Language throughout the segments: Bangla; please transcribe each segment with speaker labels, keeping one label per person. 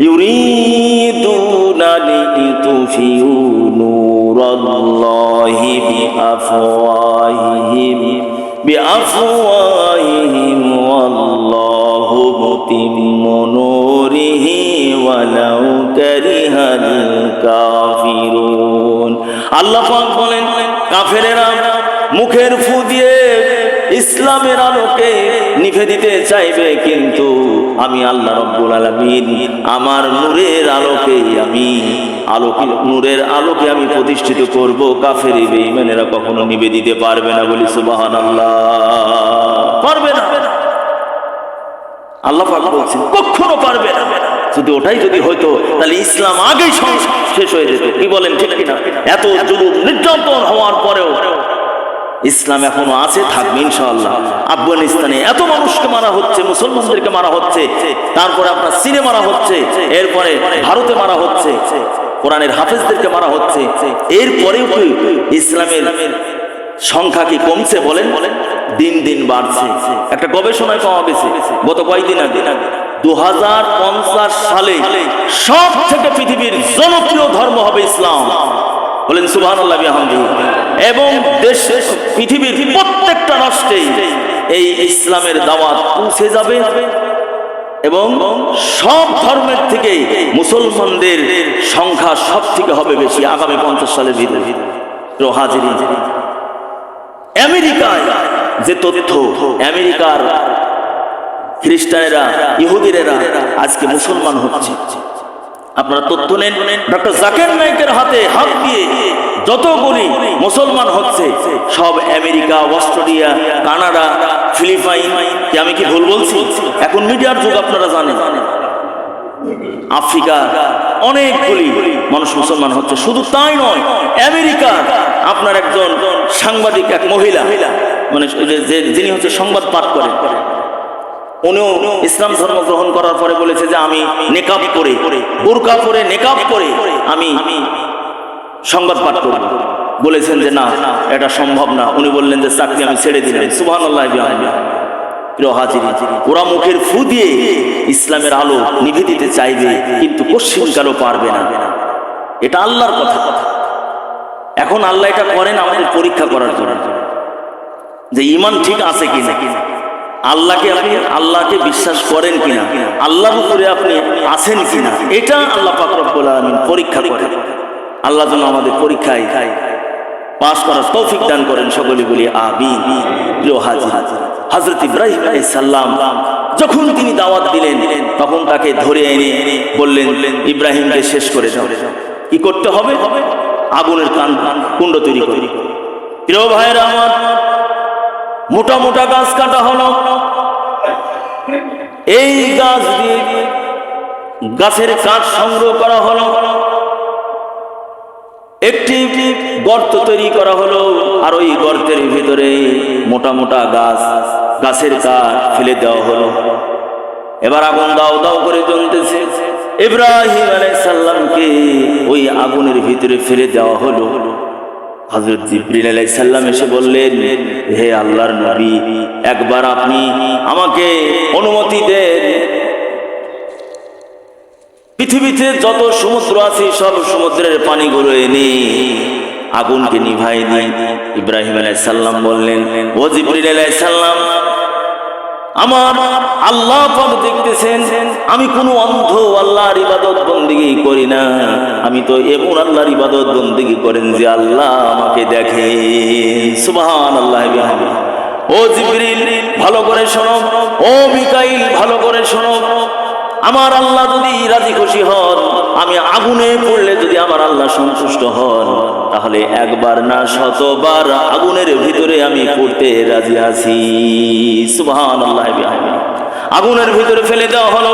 Speaker 1: يريدون ليطفئوا نور الله بأفواههم بأفواههم والله متم نوره ولو كره الكافرون আল্লাহ পাক বলেন কাফেরেরা মুখের ফু দিয়ে ইসলামের আলোকে নিভে দিতে চাইবে কিন্তু আমি আল্লাহ রব্বুল আলামিন আমার নূরের আলোকে আমি আলোকে নূরের আলোকে আমি প্রতিষ্ঠিত করব। কাফের, বেঈমানেরা কখনো নিভে দিতে পারবে না বলি সুবাহান আল্লাহ পারবে না। আল্লাহ বলছেন, কখনো পারবে না। যদি ওটাই যদি হইতো, তাহলে ইসলাম আগেই শেষ হয়ে যেত। কি বলেন, ঠিক কিনা? এত জুলুম নির্যাতন হওয়ার পরেও ইসলাম এখনও আছে, থাকবে ইনশাআল্লাহ। আফগানিস্তানে এত মানুষকে মারা হচ্ছে, মুসলমানদেরকে মারা হচ্ছে, তারপরে আপনার চীনে মারা হচ্ছে, এরপরে ভারতে মারা হচ্ছে, কোরআনের হাফেজদেরকে মারা হচ্ছে, এরপরেও কি ইসলামের সংখ্যা কি কমছে বলেন? দিন দিন বাড়ছে। একটা গবেষণায় পাওয়া গেছে, গত কয়েকদিন আগে দু হাজার পঞ্চাশ সালে সব থেকে পৃথিবীর জনপ্রিয় ধর্ম হবে ইসলাম। বলেন সুবাহ এবং দেশ, পৃথিবীর প্রত্যেকটা রাষ্ট্রে এই ইসলামের দাওয়াত পৌঁছে যাবে। এবং সব ধর্মের থেকে মুসলমানদের সংখ্যা সব থেকে হবে বেশি আগামী পঞ্চাশ সালের ভিতরে। হাজির আমেরিকায় যে তথ্য, আমেরিকার খ্রিস্টানেরা ইহুদিরেরা আজকে মুসলমান হচ্ছে। আপনারা তথ্য নেন। ডক্টর জাকের নায়কের হাতে হাত দিয়ে যতগুলি মুসলমান হচ্ছে, সব আমেরিকা, অস্ট্রেলিয়া, কানাডা, ফিলিপাইন আমি কি ভুল বলছি? এখন মিডিয়ার যুগ, আপনারা জানেন। আফ্রিকা অনেকগুলি মানুষ মুসলমান হচ্ছে। শুধু তাই নয়, আমেরিকা আপনার একজন সাংবাদিক, এক মহিলা মানে যিনি হচ্ছে সংবাদ পাঠ করেন। উনিও ইসলাম ধর্ম গ্রহণ করার পরে বলেছে যে আমি নেকাব করে, বোরকা করে নেকাব করে আমি সংবাদ পাঠ করব। বলেছেন যে না, এটা সম্ভব না। উনি বললেন যে চাকরি আমি ছেড়ে দিলেন সুবহান আল্লাহ। ওরা মুখের ফু দিয়ে ইসলামের আলো নিভে দিতে চাইবে, কিন্তু পশ্চিম কালো পারবে না। এটা আল্লাহর কথা। এখন আল্লাহ এটা করেন আমাদের পরীক্ষা করার জন্য। যে ইমান ঠিক আছে কিনা? আল্লাহকে আপনি, আল্লাহকে বিশ্বাস করেন কিনা? আল্লাহর উপরে আপনি আছেন কিনা? এটা আল্লাহ পাক রব্বুল আলামিন পরীক্ষা করেন। আল্লাহ যেন আমাদের পরীক্ষায় পাস করার তৌফিক দান করেন সকলে বলি আবি প্রিয় হাজির ইব্রাহিম সালাম যখন তিনি দাওয়াত দিলেন, তখন তাকে ধরে এনে বললেন, ইব্রাহিমকে শেষ করে দাও। কি করতে হবে? আগুনের কান, কুণ্ড তৈরি করে। প্রিয় ভাইরা আমার, মোটা মোটা গাছ কাটা হলো। এই গাছ দিয়ে গাছের কাঠ সংগ্রহ করা হলো। একটি গর্ত তৈরি করা হলো, আর ওই গর্তের ভিতরে মোটা মোটা গাছ, গাছের কাঠ ফেলে দেওয়া হলো। এবার আগুন দাও দাও করে জ্বলতেছে। ইব্রাহিম আলাইসাল্লামকে ওই আগুনের ভিতরে ফেলে দেওয়া হলো। হজরত জিব্রিল আলাইসাল্লাম এসে বললেন, হে আল্লাহর নবী, একবার আপনি আমাকে অনুমতি পৃথিবীতে যত সমুদ্র আছে, সব সমুদ্রের পানিগুলো এনে আগুনকে নিভাই দিই ইব্রাহিম আলাইসাল্লাম বললেন, ও জিব্রিল আলাইসাল্লাম, আমার আল্লাহ পাক দেখতেছেন, আমি কোনো অন্ধ আল্লাহর ইবাদত বন্দিগি করি না। আমি তো এমন আল্লাহর ইবাদত বন্দিগি করেন যে আল্লাহ আমাকে দেখে। সুবহান আল্লাহ ও জিবরিল, ভালো করে শোনো। ও মিকাইল, ভালো করে শোনো। আমার আল্লাহ যদি রাজি খুশি হন, আমি আগুনে পড়লে যদি আমার আল্লাহ সন্তুষ্ট হন, তাহলে একবার না শতবার আগুনের ভিতরে আমি পড়তে রাজি আছি। সুবহান আল্লাহ আগুনের ভিতরে ফেলে দেওয়া হলো।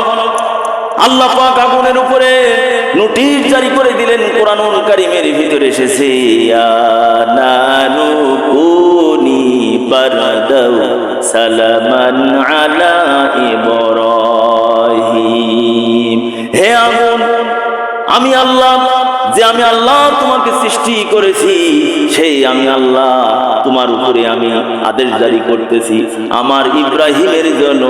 Speaker 1: আল্লাহ পাক আগুনের উপরে নোটিশ জারি করে দিলেন, কোরআনুল কারিমের ভিতরে এসেছে সালামান আলা ইব্রাহিম। আমি আল্লাহ, যে আমি আল্লাহ তোমাকে সৃষ্টি করেছি, সেই আমি আল্লাহ তোমার উপরে আমি আদেশ জারি করতেছি। আমার ইব্রাহিমের জন্য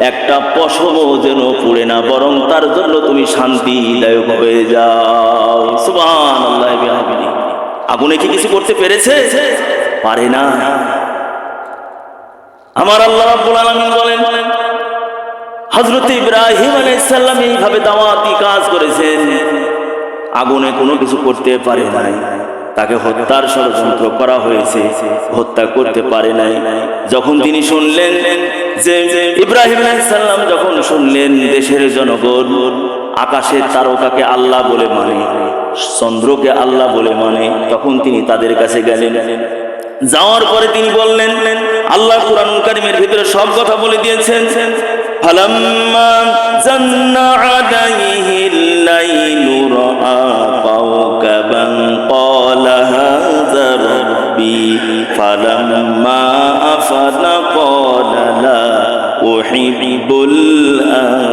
Speaker 1: একটা পশম যেন পড়ে না, বরং তার জন্য তুমি শান্তি শান্তিদায়ক হয়ে যাও। সুবহান আল্লাহ। আগুনে কি কিছু করতে পেরেছে? পারে না। আমার আল্লাহ রাব্বুল বলেন হযরত ইব্রাহিম আলাইহিস সালাম এইভাবে দাওয়াতি কাজ করেছেন। আগুনে কোনো কিছু করতে পারে নাই। তাকে হত্যার ষড়যন্ত্র করা হয়েছে। হত্যা করতে পারে নাই। যখন তিনি শুনলেন যে ইব্রাহিম আলাইহিস সালাম যখন শুনলেন দেশের জনগণ আকাশের তারকাকে আল্লাহ বলে মানে চন্দ্রকে আল্লাহ বলে মানে তখন তিনি তাদের কাছে গেলেন। যাওয়ার পরে তিনি বললেন, আল্লাহ কুরআন কারিমের ভিতরে সব কথা বলে দিয়েছেন। ফালাম্মা জান্না আলাইহিল লাইলু রাআ কাওকাবান ক্বালা হাযা রাব্বি ফালাম্মা আফালা ক্বালা লা উহিব্বুল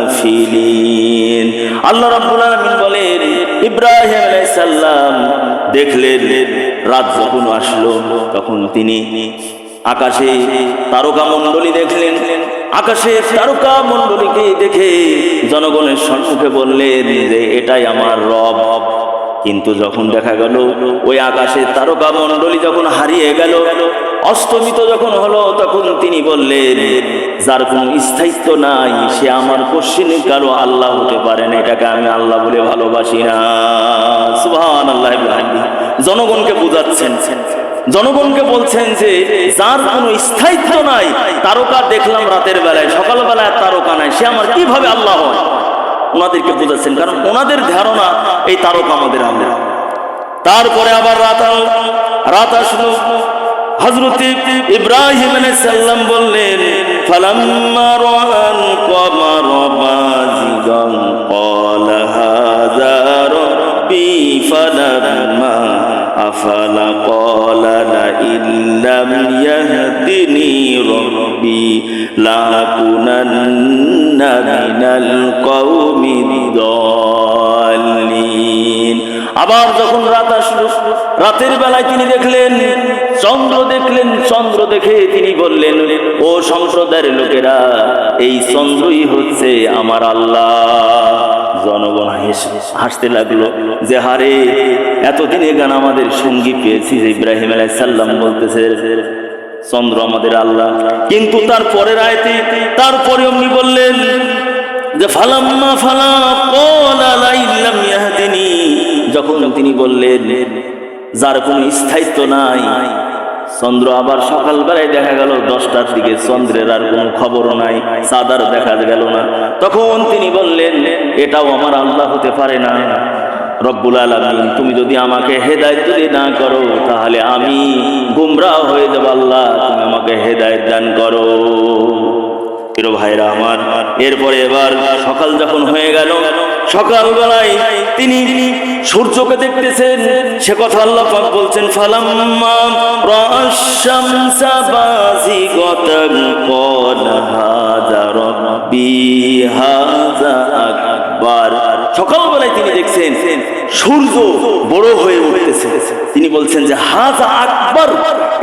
Speaker 1: আফিলিন আল্লাহ রাব্বুল আলামিন বলেন, ইব্রাহিম আলাইহিস সালাম দেখলেন, রাত যখন আসলো, তখন তিনি আকাশে তারকা মণ্ডলী দেখলেন। আকাশে তারকা মণ্ডলীকে দেখে জনগণের সম্মুখে বললেন যে, এটাই আমার রব। কিন্তু যখন দেখা গেল, ওই আকাশে তারকা মণ্ডলী যখন হারিয়ে গেল, অস্তমিত যখন হলো, তখন তিনি বললেন, যার কোনো স্থায়িত্ব নাই, সে আমার কোশ্চিন কারও আল্লাহ হতে পারে না। এটাকে আমি আল্লাহ বলে ভালোবাসি না। সুবহান আল্লাহ জনগণকে বুঝাচ্ছেন। জনগণকে বলছেন যে, যার কোনো স্থায়িত্ব নাই, তারকা দেখলাম রাতের বেলায়, সকালবেলায় তারকা নাই। সে আমার কীভাবে আল্লাহ হয়? ওনাদেরকে বুঝাচ্ছেন কারণ ওনাদের ধারণা এই তারকা আমাদের আল্লাহ। তারপরে আবার রাত রাত আসলো। হযরত ইব্রাহিম সালাম বললেন ফালাম্মা আফালা ক্বালা লা ইল্লাম ইয়াহদিনি রাব্বি লাকুনান্না মিনাল কওমিদ দাল্লিন আবার যখন রাত আসলো, রাতের বেলায় তিনি দেখলেন, চন্দ্র দেখলেন, চন্দ্র দেখে তিনি বললেন, ও সম্প্রদায়ের লোকেরা, এই চন্দ্রই হচ্ছে আমার আল্লাহ। জনগণ হেসে হাসতে লাগল যে, হারে, এতদিনে গান আমাদের সঙ্গী পেয়েছি যে, ইব্রাহিম আলাই সাল্লাম বলতেছে, চন্দ্র আমাদের আল্লাহ। কিন্তু তার পরের আয়তে, তারপরে অমনি বললেন যে, ফালাম্মা ফালা যখন তিনি বললেন, যার কোনো স্থায়িত্ব নাই চন্দ্র আবার সকালবেলায় দেখা গেল, দশটার দিকে চন্দ্রের আর কোনো খবরও নাই সাদার দেখা গেল না। তখন তিনি বললেন, এটাও আমার আল্লাহ হতে পারে না। রব্বুল আলমিন, তুমি যদি আমাকে হেদায়ত যদি না করো, তাহলে আমি গুমরাহ হয়ে যাব আল্লাহ, তুমি আমাকে হেদায়ত দান করো। প্রিয় ভাইরা আমার, এরপরে এবার সকাল যখন হয়ে গেল, সকালবেলায় তিনি সূর্যকে দেখতেছেন, সে কথা আল্লাহ পাক বলছেন, ফালাম্মা রাশামসা বাজিগাতান, ক্বালা হাযা রাব্বি আকবার। সকালবেলায় তিনি দেখছেন, সূর্য বড় হয়ে উঠতেছে। তিনি বলছেন যে হাজা আকবার,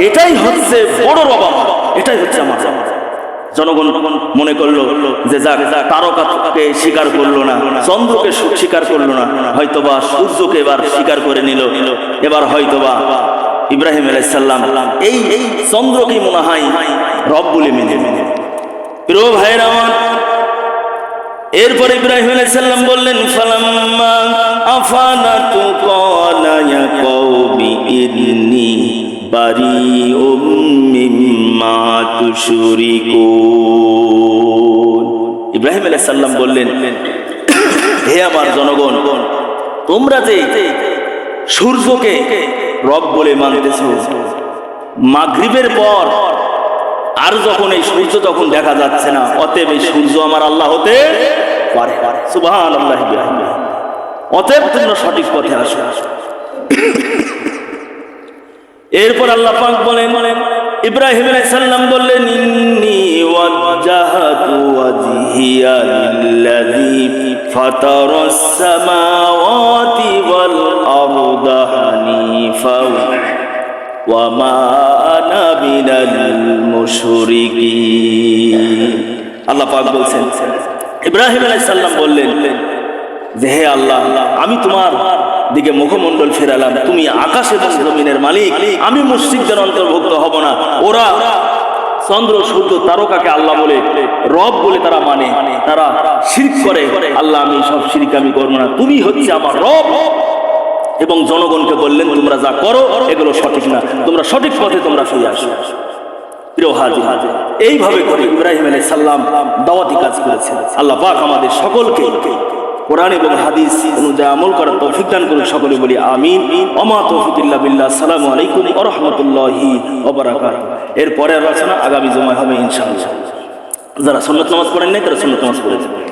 Speaker 1: এটাই হচ্ছে বড় আমার, এটাই হচ্ছে আমার জনগণ মনে করল যে যাক, তারকাকে স্বীকার করল না, চন্দ্রকে স্বীকার করল না, হয়তোবা সূর্যকে এবার স্বীকার করে নিল, এবার হয়তোবা ইব্রাহিম আলাইসাল্লাম এই এই চন্দ্রকে মনে হয় রব বলে মেনে প্রিয় ভাইয়ের আমার, এরপর ইব্রাহিম আলাইসাল্লাম বললেন, ফালাম্মা আফালাতু ক্বালা ইয়া কওমি ইন্নী বারিউম মিম্মা তুশরিকুন। ইব্রাহিম আলাইহিস সালাম বললেন, হে আমার জনগণ, তোমরা যে সূর্যকে রব বলে মানতেছো, মাগরিবের পর আর যখন এই সূর্য তখন দেখা যাচ্ছে না, অতএব এই সূর্য আমার আল্লাহ হতে পারে। সুবহান আল্লাহ অতএব তোমরা সঠিক পথে আসো। এরপর আল্লাহ পাক বলেন, ইব্রাহিম আলাইসাল্লাম বললেন, ইন্নি ওয়াজ্জাহাতু ওয়াজহিয়া লিল্লাযী ফাতারাস সামাওয়াতি ওয়াল আরদা হানিফা ওয়া মা আনা মিনাল মুশরিকিন। আল্লাহ পাক বলছেন, ইব্রাহিম আলাইসাল্লাম বললেন, যে হে আল্লাহ, আমি তোমার দিকে মুখমণ্ডল ফেরালাম। তুমি আকাশ এবং জমিনের মালিক। আমি মুসিদদের অন্তর্ভুক্ত হব না। ওরা চন্দ্র, সূর্য, তারকাকে আল্লাহ বলে, রব বলে তারা মানে। তারা শিরক করে। আল্লাহ, আমি সব শিরিক আমি করব না। তুমি হচ্ছে আমার রব। এবং জনগণকে বললেন, তোমরা যা করো, এগুলো সঠিক না। তোমরা সঠিক পথে তোমরা ফিরে আসো। এইভাবে করে ইব্রাহিম আলাইহিস সালাম দাওয়াতি কাজ করেছেন। আল্লাহ পাক আমাদের সকলকে কোরআন এবং হাদিস অনুযায়ী আমল করার তৌফিক দান করুন সকলে বলি আমিন। ওমা তৌফিকুল্লাহ বিল্লাহ। আসসালামু আলাইকুম ওয়া রাহমাতুল্লাহি ওয়া বারাকাতুহু। এর পরের আলোচনা আগামী জমা হবে ইনশাআল্লাহ। যারা সন্ন্যত নামাজ পড়েন নাই তারা সন্ন্যত নামাজ পড়ে যাবে।